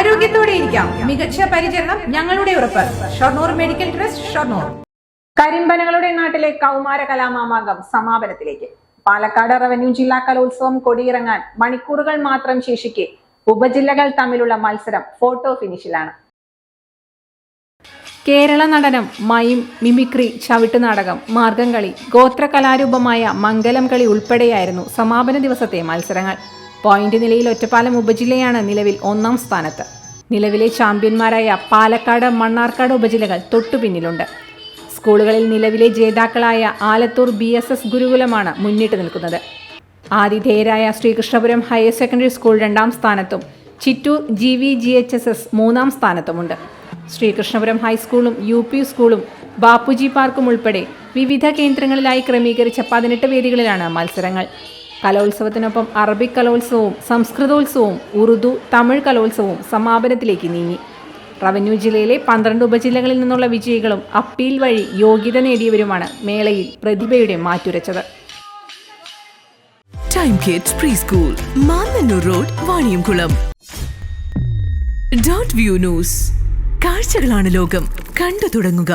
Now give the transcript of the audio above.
ആരോഗ്യത്തോടെ ഇരിക്കാം. മികച്ച പരിചരണം ഞങ്ങളുടെ ഉറപ്പ്. Shoranur medical trust Shoranur. കരിമ്പനകളുടെ നാട്ടിലെ കൗമാര കലാമാമാകം സമാപനത്തിലേക്ക്. പാലക്കാട് റവന്യൂ ജില്ലാ കലോത്സവം കൊടിയിറങ്ങാൻ മണിക്കൂറുകൾ മാത്രം ശേഷിക്കെ ഉപജില്ലകൾ തമ്മിലുള്ള മത്സരം ഫോട്ടോ ഫിനിഷിലാണ്. കേരള നടനം മൈം മിമിക്രി ചവിട്ടുനാടകം മാർഗംകളി ഗോത്ര കലാരൂപമായ മംഗലം കളി ഉൾപ്പെടെയായിരുന്നു സമാപന ദിവസത്തെ മത്സരങ്ങൾ. പോയിന്റ് നിലയിൽ ഒറ്റപ്പാലം ഉപജില്ലയാണ് നിലവിൽ ഒന്നാം സ്ഥാനത്ത്. നിലവിലെ ചാമ്പ്യന്മാരായ പാലക്കാട് മണ്ണാർക്കാട് ഉപജില്ലകൾ തൊട്ടുപിന്നിലുണ്ട് സ്കൂളുകളിൽ നിലവിലെ ജേതാക്കളായ ആലത്തൂർ ബി എസ് എസ് ഗുരുകുലമാണ് മുന്നിട്ട് നിൽക്കുന്നത്. ആതിഥേയരായ ശ്രീകൃഷ്ണപുരം ഹയർ സെക്കൻഡറി സ്കൂൾ രണ്ടാം സ്ഥാനത്തും Chittur G V G H S S മൂന്നാം സ്ഥാനത്തുമുണ്ട്. ശ്രീകൃഷ്ണപുരം ഹൈസ്കൂളും യു പി സ്കൂളും ബാപ്പുജി പാർക്കും ഉൾപ്പെടെ വിവിധ കേന്ദ്രങ്ങളിലായി ക്രമീകരിച്ച പതിനെട്ട് വേദികളിലാണ് മത്സരങ്ങൾ. കലോത്സവത്തിനൊപ്പം അറബിക് കലോത്സവവും സംസ്കൃതോത്സവവും ഉറുദു തമിഴ് കലോത്സവവും സമാപനത്തിലേക്ക് നീങ്ങി. റവന്യൂ ജില്ലയിലെ പന്ത്രണ്ട് ഉപജില്ലകളിൽ നിന്നുള്ള വിജയികളും അപ്പീൽ വഴി യോഗ്യത നേടിയവരുമാണ് മേളയിൽ പ്രതിഭയുടെ മാറ്റുരച്ചത്. Time Kids preschool Mannanur road Vaniyamkulam dot view news കാഴ്ചകളാണ് ലോകം. കണ്ടു തുടങ്ങുക.